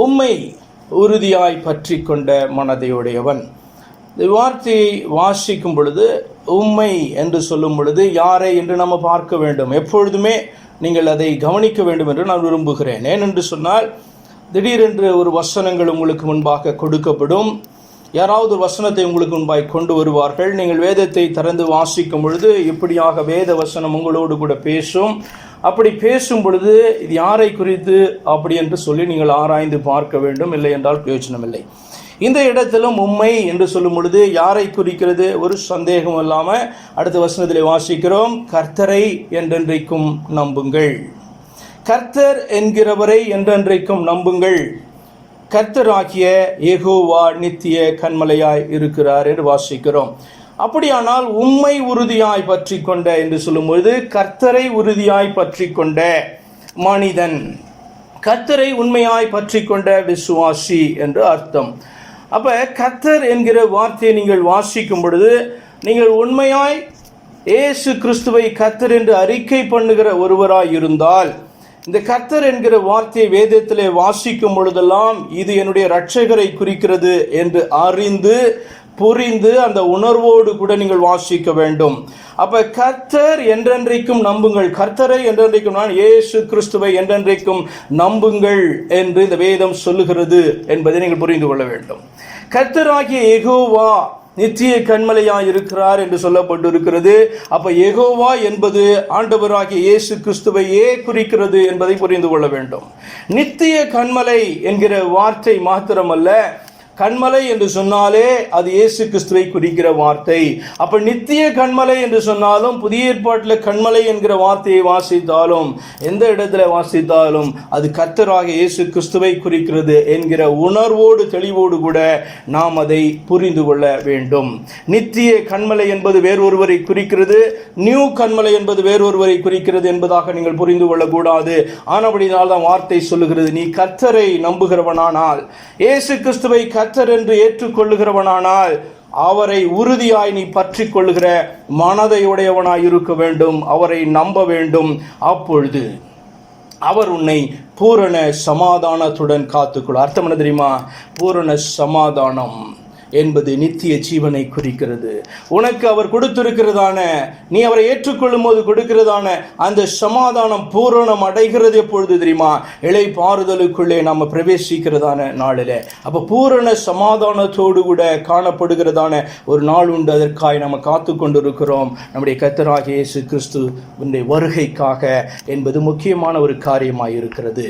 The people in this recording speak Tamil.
உம்மை உறுதியாய் பற்றி கொண்ட மனதையுடையவன். இந்த வார்த்தையை வாசிக்கும் பொழுது உம்மை என்று சொல்லும் பொழுது யாரை என்று நம்ம பார்க்க வேண்டும்? எப்பொழுதுமே நீங்கள் அதை கவனிக்க வேண்டும் என்று நான் விரும்புகிறேன். ஏனென்று சொன்னால் திடீரென்று ஒரு வசனங்கள் உங்களுக்கு முன்பாக கொடுக்கப்படும். யாராவது வசனத்தை உங்களுக்கு முன்பாய் கொண்டு வருவார்கள். நீங்கள் வேதத்தை திறந்து வாசிக்கும் பொழுது இப்படியாக வேத வசனம் உங்களோடு கூட பேசும். அப்படி பேசும் பொழுது இது யாரை குறித்து? அப்படி என்று சொல்லி நீங்கள் ஆராய்ந்து பார்க்க வேண்டும். இல்லை என்றால் பிரயோஜனம் இல்லை. இந்த இடத்திலும் உண்மை என்று சொல்லும் பொழுது யாரை குறிக்கிறது? ஒரு சந்தேகம் இல்லாமல் அடுத்த வசனத்தில் வாசிக்கிறோம். கர்த்தரை என்றென்றைக்கும் நம்புங்கள். கர்த்தர் என்கிறவரை என்றென்றைக்கும் நம்புங்கள். கர்த்தராகிய ஏகோவா நித்திய கண்மலையாய் இருக்கிறார் என்று வாசிக்கிறோம். அப்படியானால் உம்மை உறுதியாய் பற்றி கொண்ட என்று சொல்லும்பொழுது கர்த்தரை உறுதியாய் பற்றி கொண்ட மனிதன். கர்த்தரை உண்மையாய் பற்றி கொண்ட விசுவாசி என்று அர்த்தம். அப்போ கர்த்தர் என்கிற வார்த்தையை நீங்கள் வாசிக்கும் பொழுது நீங்கள் உண்மையாய் ஏசு கிறிஸ்துவை கர்த்தர் என்று அறிக்கை பண்ணுகிற ஒருவராய் இருந்தால் இந்த கர்த்தர் என்கிற வார்த்தையை வேதத்திலே வாசிக்கும் பொழுதெல்லாம் இது என்னுடைய இரட்சகரை குறிக்கிறது என்று அறிந்து புரிந்து அந்த உணர்வோடு கூட நீங்கள் வாசிக்க வேண்டும். அப்ப கர்த்தர் என்றென்றைக்கும் நம்புங்கள். கர்த்தரை என்றென்றைக்கும் நான் இயேசு கிறிஸ்துவை என்றென்றைக்கும் நம்புங்கள் என்று இந்த வேதம் சொல்லுகிறது என்பதை நீங்கள் புரிந்து கொள்ள வேண்டும். கர்த்தராகிய எகோவா நித்திய கண்மலையா இருக்கிறார் என்று சொல்லப்பட்டிருக்கிறது. அப்ப எகோவா என்பது ஆண்டவராகிய இயேசு கிறிஸ்துவையே குறிக்கிறது என்பதை புரிந்து கொள்ள வேண்டும். நித்திய கண்மலை என்கிற வார்த்தை மாத்திரமல்ல கண்மலை என்று சொன்னாலே அது இயேசு கிறிஸ்துவை குறிக்கிற வார்த்தை. அப்ப நித்திய கண்மலை என்று சொன்னாலும் புதிய ஏற்பாட்டில் கண்மலை என்கிற வார்த்தையை வாசித்தாலும் எந்த இடத்துல வாசித்தாலும் அது கர்த்தராக இயேசு கிறிஸ்துவை குறிக்கிறது என்கிற உணர்வோடு தெளிவோடு கூட நாம் அதை புரிந்து கொள்ள வேண்டும். நித்திய கண்மலை என்பது வேறொருவரை குறிக்கிறது நியூ கண்மலை என்பது வேறொருவரை குறிக்கிறது என்பதாக நீங்கள் புரிந்து கொள்ளக்கூடாது. ஆனபடினால் தான் வார்த்தை சொல்லுகிறது நீ கர்த்தரை நம்புகிறவனானால் இயேசு கிறிஸ்துவை கர்த்தர் என்று ஏற்றுக்கொள்ளுகிறவனானால் அவரை உறுதியாய் நீ பற்றி கொள்ளுகிற மனதையுடையவனாய் இருக்க வேண்டும் அவரை நம்ப வேண்டும். அப்பொழுது அவர் உன்னை பூரண சமாதானத்துடன் காத்துக்கொள்ள அர்த்தம் என்ன தெரியுமா? பூரண சமாதானம். என்பது நித்திய ஜீவனை குறிக்கிறது. உனக்கு அவர் கொடுத்திருக்கிறதான நீ அவரை ஏற்றுக்கொள்ளும் போது கொடுக்கிறதான அந்த சமாதானம் பூரணம் அடைகிறது எப்பொழுது தெரியுமா? இலை பாறுதலுக்குள்ளே நாம் பிரவேசிக்கிறதான நாளில். அப்போ பூரண சமாதானத்தோடு கூட காணப்படுகிறதான ஒரு நாள் உண்டு. அதற்காக நம்ம காத்து கொண்டிருக்கிறோம். நம்முடைய கத்தராகிய இயேசு கிறிஸ்து வருகைக்காக என்பது முக்கியமான ஒரு காரியமாக இருக்கிறது